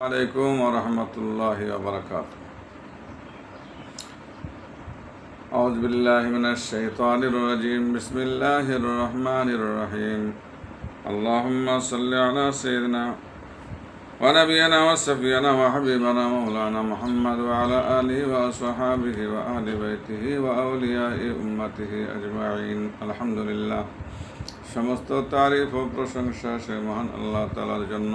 عليكم ورحمة الله وبركاته أعوذ بالله من الشيطان الرجيم بسم الله الرحمن الرحيم اللهم صل على سيدنا ونبينا وسفينا وحبيبنا مولانا محمد وعلى آله وأصحابه وأهل بيته وأولياء أمته أجمعين الحمد لله সমস্ত তারিফ ও প্রশংসা সে মহান আল্লাহ তালার জন্য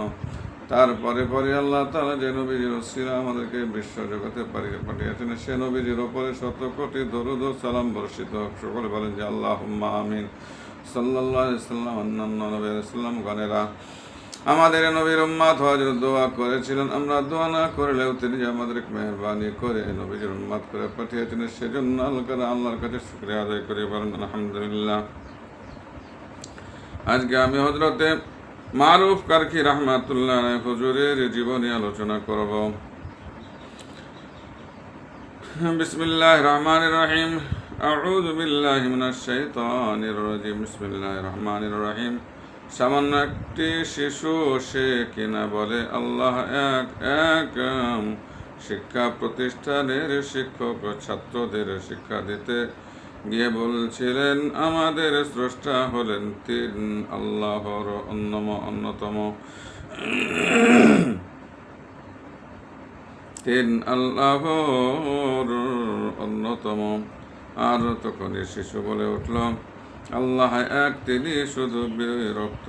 তারপরে পরে আল্লাহ তালা যে নবীজির ওসিলা আমাদেরকে বিশ্ব জগতে পাঠিয়ে পাঠিয়েছেন, সে নবীজির ওপরে শত কোটি দরুদ সালাম বর্ষিত সকলে বলেন যে আল্লাহ আমিন। সাল্লাহ সাল্লাম অন্যান্য নবী সাল্লাম গণেরা। আমাদের নবীর উম্মাত হজরত দোয়া করেছিলেন। আমরা দোয়া না করলেও তিনি যে আমাদেরকে মেহরবানি করে নবীজির উম্মাত করে পাঠিয়েছেন, সেজন্য আল্লাহ আল্লাহর কাছে শুক্রিয়া আদায় করে। বলেন, আলহামদুলিল্লাহ। আজকে আমি হজরতে মারুফ কারকি রহমাতুল্লাহ হুজুরের জীবনী আলোচনা করব। বিসমিল্লাহ রহমান রহিম। আউযু বিল্লাহি মিনাশ শাইতানির রাজিম। বিসমিল্লাহির রহমানির রহিম। সামান্য একটি শিশু, সে কিনা বলে আল্লাহ এক এক শিক্ষা প্রতিষ্ঠানের শিক্ষক ছাত্রদের শিক্ষা দিতে গিয়ে বলছিলেন, আমাদের স্রষ্টা হলেন তিন আল্লাহর অন্যম, অন্যতম। তিন আল্লাহর অন্যতম। আর তখন শিশু বলে উঠল, আল্লাহ এক, তিনি শুধু বিরক্ত।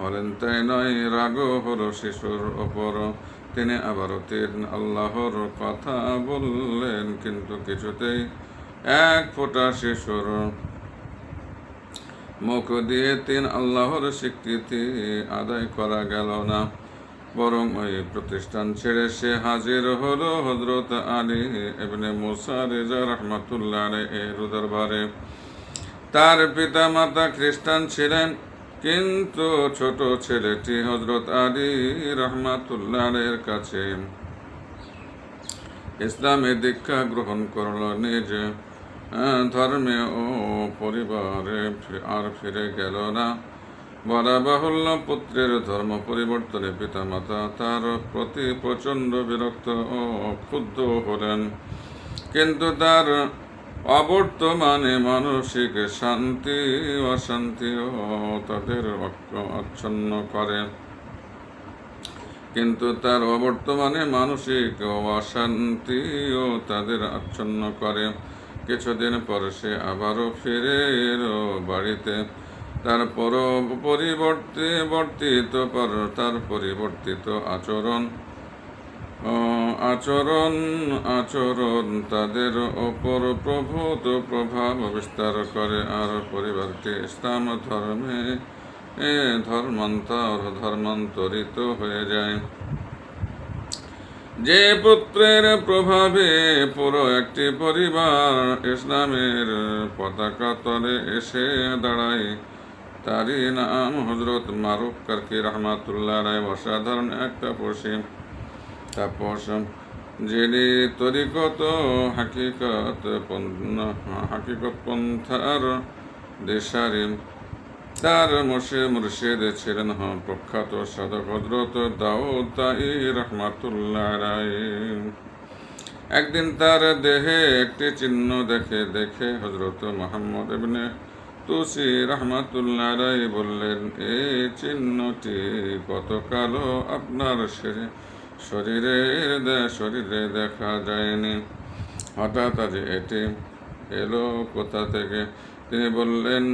হলেন তাই নয়, রাগ হল শিশুর ওপর। তিনি আবারও তিন আল্লাহর কথা বললেন, কিন্তু কিছুতেই এক ফোঁটা শিশুর মুখ দিয়ে তিন আল্লাহর স্বীকৃতি আদায় করা গেল না। বরং ওই প্রতিষ্ঠান ছেড়ে সে হাজির হলো হজরত আলী মুসা রেজা রহমতুল্লাহ এর দরবারে। তার পিতা মাতা খ্রিস্টান ছিলেন, কিন্তু ছোট ছেলেটি হজরত আলী রহমাতুল্লাহের কাছে ইসলামে দীক্ষা গ্রহণ করল নিজ ধর্মে ও পরিবারে আর ফিরে গেল না। বলা বাহুল্য পুত্রের ধর্ম পরিবর্তনে পিতামাতা তার প্রতি প্রচণ্ড বিরক্ত ও ক্ষুব্ধ হলেন। কিন্তু তার অবর্তমানে মানসিক শান্তি অশান্তিও তাদের অক্ষ- আচ্ছন্ন করে। কিন্তু তার অবর্তমানে মানসিক অশান্তিও তাদের আচ্ছন্ন করে। কিছুদিন পর সে আবারও ফিরে এলো বাড়িতে। তার পর পরিবর্তে, বর্তিত পর তার পরিবর্তিত আচরণ। আচরণ আচরণ তাদের ওপর প্রভূত প্রভাব বিস্তার করে আর পরিবারটি ইসলাম ধর্মে ধর্মান্তর, ধর্মান্তরিত হয়ে যায়। যে পুত্রের প্রভাবে পুরো একটি পরিবার ইসলামের পতাকা তলে এসে দাঁড়ায়। তারই নাম হজরত মারুফ কারকি রহমাতুল্লাহ রায় অসাধারণ একটা পশ্চিম তাপস, যিনি তরিকত, হাকিকত হাকিকত পন্থার দেশারি তার মশে মুর্শিদ ছিলেন হন প্রখ্যাত সাধক হজরত দাউদ তাই রায় একদিন তার দেহে একটি চিহ্ন দেখে দেখে হজরত মোহাম্মদ ইবনে তুসি রহমাতুল্লাহ রায় বললেন এই চিহ্নটি গতকালও আপনার শরী- শরীরে শরীরে দেখা যায়নি। হঠাৎ আজ এটি এলো কোথা থেকে? তিনি বললেন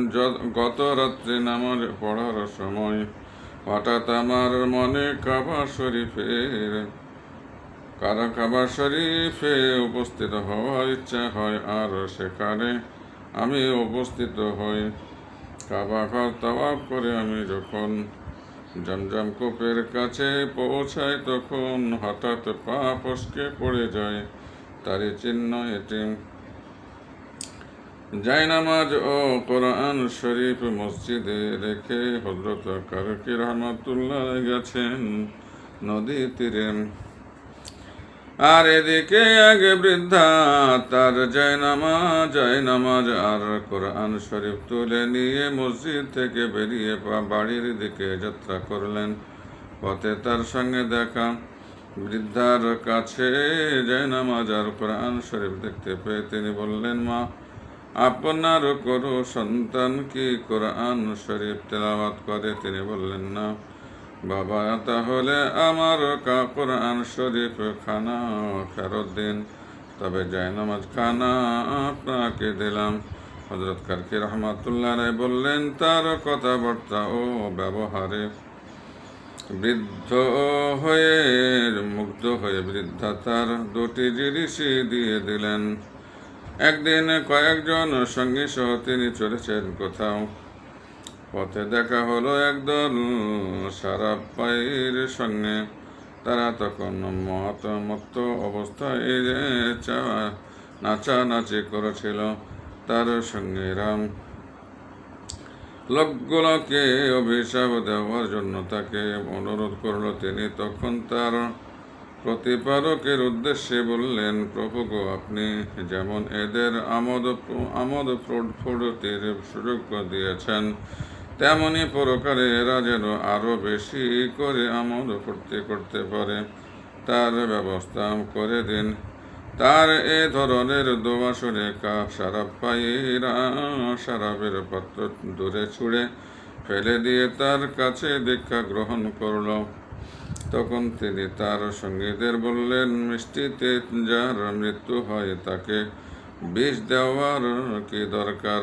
গত রাত্রে নামাজ পড়ার সময় হঠাৎ আমার মনে কাবা শরীফের, কারা কাবা শরীফে উপস্থিত হওয়ার ইচ্ছা হয় আর সেখানে আমি উপস্থিত হই। কাবা ঘর তাওয়াব করে আমি যখন জমজম কূপের কাছে পৌঁছাই, তখন হঠাৎ পা ফসকে পড়ে যায়। তারই চিহ্ন এটি। জায়নামাজ ও কোরআন শরীফ মসজিদে রেখে হজরত কারকি রহমতুল্লাহ গেছেন নদী তীরে। আর এদিকে আগে বৃদ্ধা, তার জয়নামাজ জয়নামাজ আর কোরআন শরীফ তুলে নিয়ে মসজিদ থেকে বেরিয়ে পা- বাড়ির দিকে যাত্রা করলেন। পথে তার সঙ্গে দেখা, বৃদ্ধার কাছে যায় নামাজ আর কোরআন শরীফ দেখতে পেয়ে তিনি বললেন, মা আপনার কোনো সন্তান কি কোরআন শরীফ তেলাওয়াত করে? তিনি বললেন, না। বাবা, তাহলে আমার কোরআন শরীফ খানা ফেরত দিন। তবে জায়নামাজ খানা আপনাকে দিলাম। হজরত কারকি রহমাতুল্লাহ রায় বললেন, তার কথাবার্তা ও ব্যবহারে বৃদ্ধ হয়ে, মুগ্ধ হয়ে বৃদ্ধা তার দুটি জিনিসই দিয়ে দিলেন। একদিন কয়েকজন সঙ্গী সহ তিনি চলেছেন কোথাও। পথে দেখা হলো একদল সারা পায়ের সঙ্গে। তারা তখন মত মত্ত অবস্থায় নাচানাচি করেছিল। তার সঙ্গে রাম লোকগুলোকে অভিশাপ দেওয়ার জন্য তাকে অনুরোধ করল। তিনি তখন তার প্রতিপারকের উদ্দেশ্যে বললেন, প্রভু গো, আপনি যেমন এদের আমোদ আমোদ ফুর্তির সুযোগ দিয়েছেন, তেমনি পরকালে এরা যেন আরও বেশি করে আমোদ ফুর্তি করতে পারে। তার ব্যবস্থা করে দিন। তার এ ধরনের দোয়া শুনে কা সারাপ পাইরা সারাপের পাত্র দূরে ছুঁড়ে ফেলে দিয়ে তার কাছে দীক্ষা গ্রহণ করল। তখন তিনি তার সঙ্গীদের বললেন মিষ্টিতে যার মৃত্যু হয় তাকে বিষ দেওয়ার কি দরকার?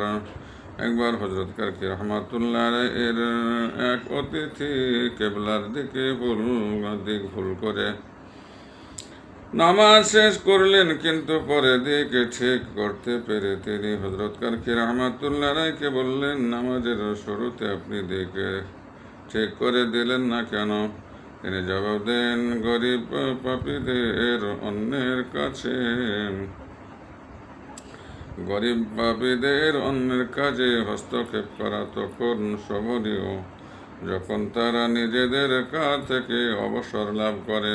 একবার হজরত কারকি রহমাতুল্লাহ এর এক অতিথি কেবলার দিকে ভুল, দিক ভুল করে নামাজ শেষ করলেন, কিন্তু পরে দিকে ঠিক করতে পেরে তিনি হজরত কারকি রহমাতুল্লাহ রায়কে বললেন, নামাজের শুরুতে আপনি দিকে ঠিক করে দিলেন না কেন? তিনি জবাব দেন গরিব পাপীদের অন্যের কাছে, গরিব পাপীদের অন্যের কাজে হস্তক্ষেপ করা তখন শোভনীয়। যখন তারা নিজেদের কাজ থেকে অবসর লাভ করে।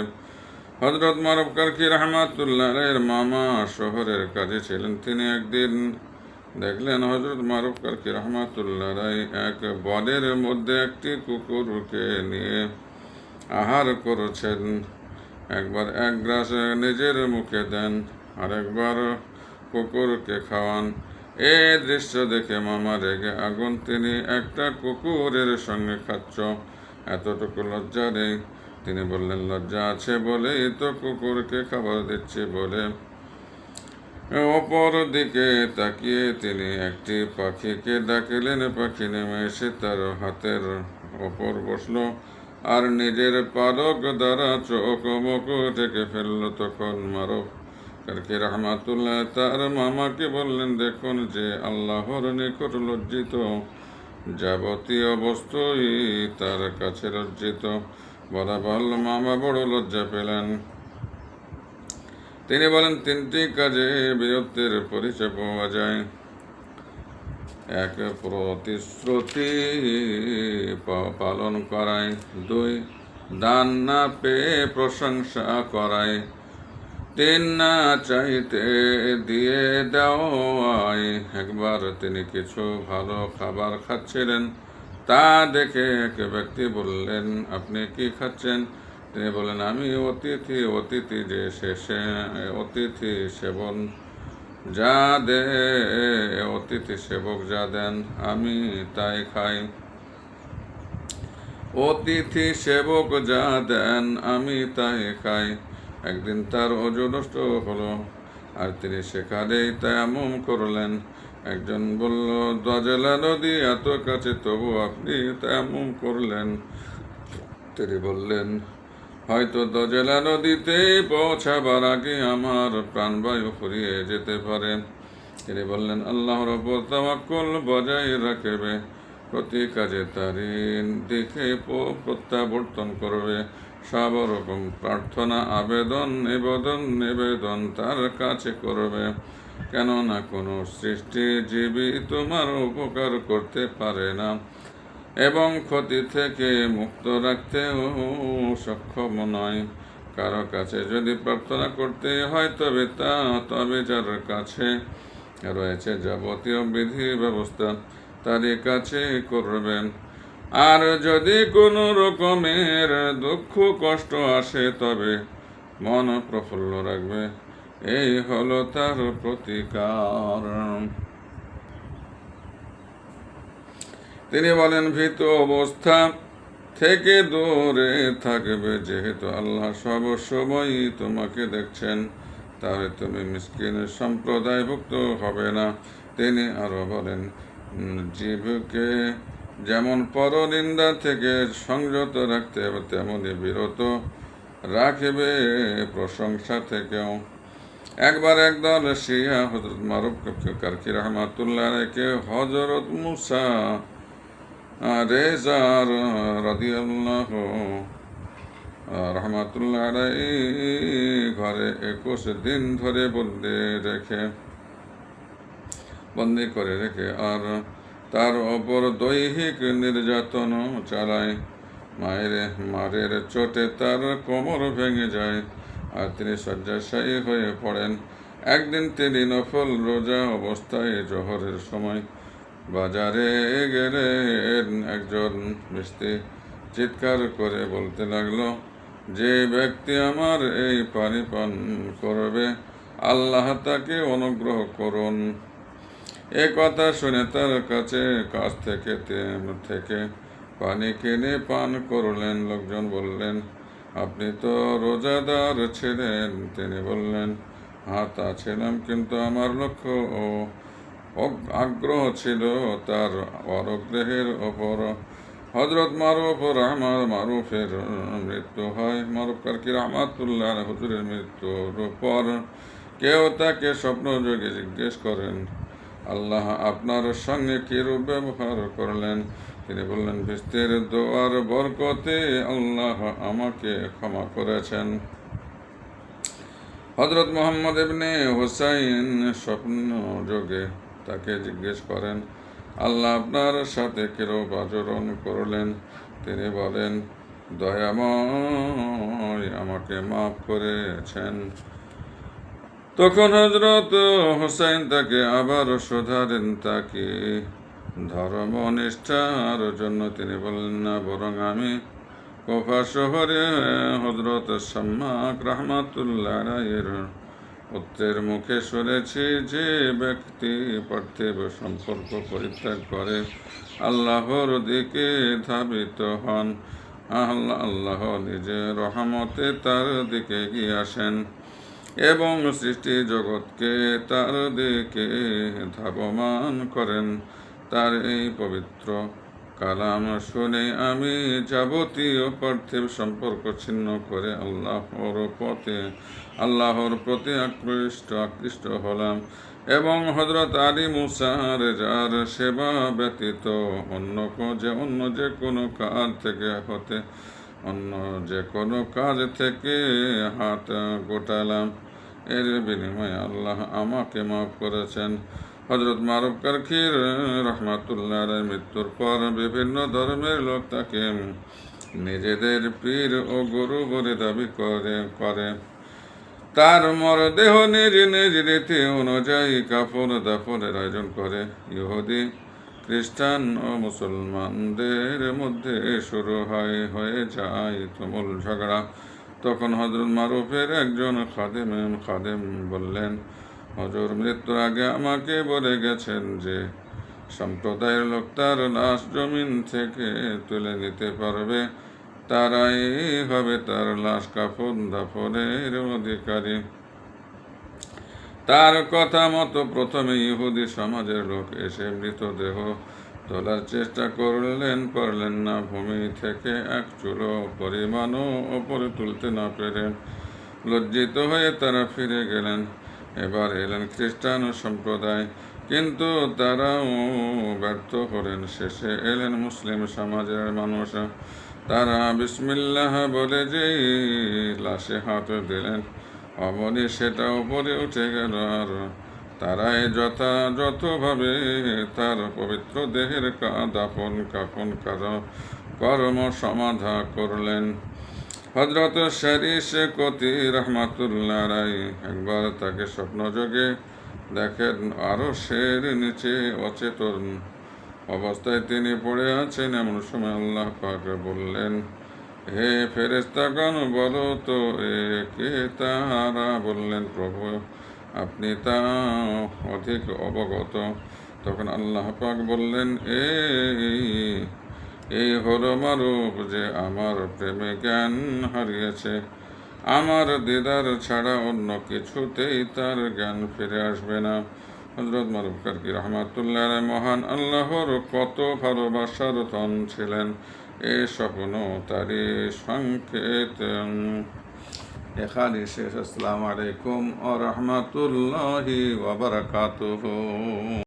হজরত মারুফ কারকি রহমাতুল্লাহ মামা শহরের কাজে ছিলেন। তিনি একদিন দেখলেন হজরত মারুফ কারকি রহমাতুল্লাহ এক বনের মধ্যে একটি কুকুরকে নিয়ে আহার করেছেন। একবার এক গ্রাস নিজের মুখে দেন, আরেকবার কুকুরকে খাওয়ান। এ দৃশ্য দেখে মামা রেগে আগুন, তিনি একটা কুকুরের সঙ্গে খাচ্ছ। এতটুকু লজ্জা নেই। তিনি বললেন, লজ্জা আছে বলেই তো কুকুরকে খাবার দিচ্ছি বলে। অপর দিকে তাকিয়ে তিনি একটি পাখিকে ডাকিলেন। পাখি নেমে এসে তার হাতের ওপর বসল। আর নিজের পালক দ্বারা চোখ মুখ ঢেকে ফেলল তখন মারফ। রহমাতুল্লাহ তার মামাকে বললেন, দেখুন যে আল্লাহর নিকট লজ্জিত, যাবতীয় বস্তুই তার কাছে লজ্জিত। বলা বল মামা বড় লজ্জা পেলেন। তিনি বলেন, তিনটি কাজে বীরত্বের পরিচয় পাওয়া যায়। এক প্রতিশ্রুতি পালন করায় দুই দান না পেয়ে প্রশংসা করায় তিন না চাইতে দিয়ে দেওয়ায় একবার তিনি কিছু ভালো খাবার খাচ্ছিলেন, তা দেখে এক ব্যক্তি বললেন, আপনি কি খাচ্ছেন? তিনি বলেন আমি অতিথি অতিথি যে শেষে অতিথি সেবন যা দে অতিথি সেবক যা দেন আমি তাই খাই। অতিথি সেবক যা দেন আমি তাই খাই। একদিন তার অজু নষ্ট হলো, আর তিনি সেখানেই তায়ামুম করলেন। একজন বলল দজলা নদী এত কাছে, তবু আপনি তায়ামুম করলেন? তিনি বললেন হয়তো দজলা নদীতে পৌঁছাবার আগে আমার প্রাণবায়ু ফুরিয়ে যেতে পারে। তিনি বললেন, আল্লাহর ওপর তাওয়াক্কুল বজায় রাখবে। প্রতি কাজে তারি দিকে প- প্রত্যাবর্তন করবে। সব রকম প্রার্থনা, আবেদন, নিবেদন নিবেদন তার কাছে করবে। কেননা কোনো সৃষ্টিজীবী তোমার উপকার করতে পারে না। এবং ক্ষতি থেকে মুক্ত রাখতেও সক্ষম নয়। কারও কাছে যদি প্রার্থনা করতে হয় তবে তা তবে যার কাছে রয়েছে যাবতীয় বিধি ব্যবস্থা, তারই কাছে করবেন। আর যদি কোনো রকমের দুঃখ, কষ্ট আসে তবে মন প্রফুল্ল রাখবে। এই হলো তার প্রতিকার। তিনি বলেন, ভীত অবস্থা থেকে দূরে থাকবে যেহেতু আল্লাহ সব সময়ই তোমাকে দেখছেন। তাহলে তুমি মিসকিনের সম্প্রদায়ভুক্ত হবে না। তিনি আরও বলেন, জীবকে যেমন পরনিন্দা থেকে সংযত রাখতে হবে, তেমনি বিরত রাখবে প্রশংসা থেকেও। একবার একদল শিয়া হজরত মারুফ কারকি রহমাতুল্লাহ রেখে হজরত মুসা রেজার রাদিয়াল্লাহ, রহমাতুল্লাহ ঘরে একুশ দিন ধরে বন্দি রেখে, বন্দি করে রেখে, আর তার ওপর দৈহিক নির্যাতন চালায়। মায়ের, মারের চোটে তার কোমর ভেঙে যায়, আর তিনি শয্যাশায়ী হয়ে পড়েন। একদিন তিনি নফল রোজা অবস্থায় জহরের সময় বাজারে গেলে একজন মিস্ত্রি চিৎকার করে বলতে লাগল, যে ব্যক্তি আমার এই পানি পান করবে, আল্লাহ তাকে অনুগ্রহ করুন। এ কথা শুনে তার কাছে, কাছ থেকে থেকে পানি কিনে পান করলেন। লোকজন বললেন, আপনি তো রোজাদার ছিলেন। তিনি বললেন হ্যাঁ তা ছিলাম কিন্তু আমার লক্ষ্য ও আগ্রহ ছিল তার অরগ্রহের ওপর। হজরত মারুফ রহমান মারুফের মৃত্যু হয়। মারুফ কারকি রহমাতুল্লাহ হুজুরের মৃত্যুর পর কেউ তাকে স্বপ্ন যোগে জিজ্ঞেস করেন, আল্লাহ আপনার সঙ্গে কিরূপ ব্যবহার করলেন? তিনি বললেন, বিস্তের দোয়ার বরকতে আল্লাহ আমাকে ক্ষমা করেছেন। হজরত মোহাম্মদ ইবনে হুসাইন স্বপ্ন যোগে তাকে জিজ্ঞেস করেন, আল্লাহ আপনার সাথে কিরূপ আচরণ করলেন? তিনি বলেন, দয়াময় আমাকে মাফ করেছেন। তখন হজরত হোসাইন তাকে আবার শোধারেন তাকে ধর্ম নিষ্ঠার জন্য তিনি বললেন, না, বরং আমি কোফা শহরে হজরত সাম্মাক রহমাতুল্লাহ রায়ের পুত্রের মুখে শুনেছি, যে ব্যক্তি পার্থিব সম্পর্ক পরিত্যাগ করে, আল্লাহর দিকে ধাবিত হন। আল্লাহ আল্লাহ নিজের রহমতে তার দিকে গিয়ে আসেন এবং সৃষ্টি জগৎকে তার দিকে ধাবমান করেন। তার এই পবিত্র কালাম শুনে আমি যাবতীয় পার্থিব সম্পর্ক ছিন্ন করে আল্লাহর পথে, আল্লাহর প্রতি আকৃষ্ট আকৃষ্ট হলাম এবং হজরত আলী মুসার যার সেবা ব্যতীত অন্য যে অন্য যে কোনো কাজ থেকে হতে, অন্য যে কোনো কাজ থেকে হাত গোটালাম। এর বিনিময়ে আল্লাহ আমাকে মাফ করেছেন। হজরত মারুফ কারখির রহমাতুল্লাহ মৃত্যুর পর বিভিন্ন ধর্মের লোক তাকে নিজেদের পীর ও গুরু বলে দাবি করে করে। তার মরদেহ নিজ নিজ রীতি অনুযায়ী কাপড় দাপড়ের আয়োজন করে। ইহুদি, খ্রিস্টান ও মুসলমানদের মধ্যে শুরু হয়, হয়ে যায় তুমুল ঝগড়া। তখন হজরত মারুফের একজন খাদেম খাদেম বললেন হজর মৃত্যুর আগে আমাকে বলে গেছেন যে, সম্প্রদায়ের লোক তার লাশ জমিন থেকে তুলে নিতে পারবে। তারাই হবে তার লাশ কাফন দাফনের অধিকারী। তার কথা মতো প্রথমে ইহুদি সমাজের লোক এসে মৃতদেহ তোলার চেষ্টা করলেন, পারলেন না ভূমি থেকে এক চুলো পরিমাণও ওপরে তুলতে না পেরে লজ্জিত হয়ে তারা ফিরে গেলেন। এবার এলেন খ্রিস্টান সম্প্রদায়। কিন্তু তারাও ব্যর্থ করেন শেষে এলেন মুসলিম সমাজের মানুষ। তারা বিসমিল্লাহ বলে যেই লাশে হাত দিলেন। অমনি সেটা উপরে উঠে গেল। আর তারাই যথাযথভাবে তার পবিত্র দেহের কা- দাফন কাফন কার- কর্ম সমাধা করলেন। হজরত শরিস কতি রহমাতুল্লাহ রাই একবার তাকে স্বপ্নযোগে দেখেন আরও শের নিচে অচেতন অবস্থায় তিনি পড়ে আছেন। এমন সময় আল্লাহ পাকে বললেন, হে ফেরেস্তাগণ বলো তো, এ কে তাহারা বললেন, প্রভু, আপনি তা অধিক অবগত। তখন আল্লাহ পাক বললেন, এই এই হলো মারুফ যে আমার প্রেমে জ্ঞান হারিয়েছে। আমার দিদার ছাড়া অন্য কিছুতেই তার জ্ঞান ফিরে আসবে না। হজরত মারুফ কারকি রহমাতুল্লাহ মহান আল্লাহর কত ভালোবাসার ধন ছিলেন, এ স্বপ্ন তারই সংকেত। এখানে শেষ আসসালামু আলাইকুম ও রহমতুল্লাহি ওবরাকাতুহু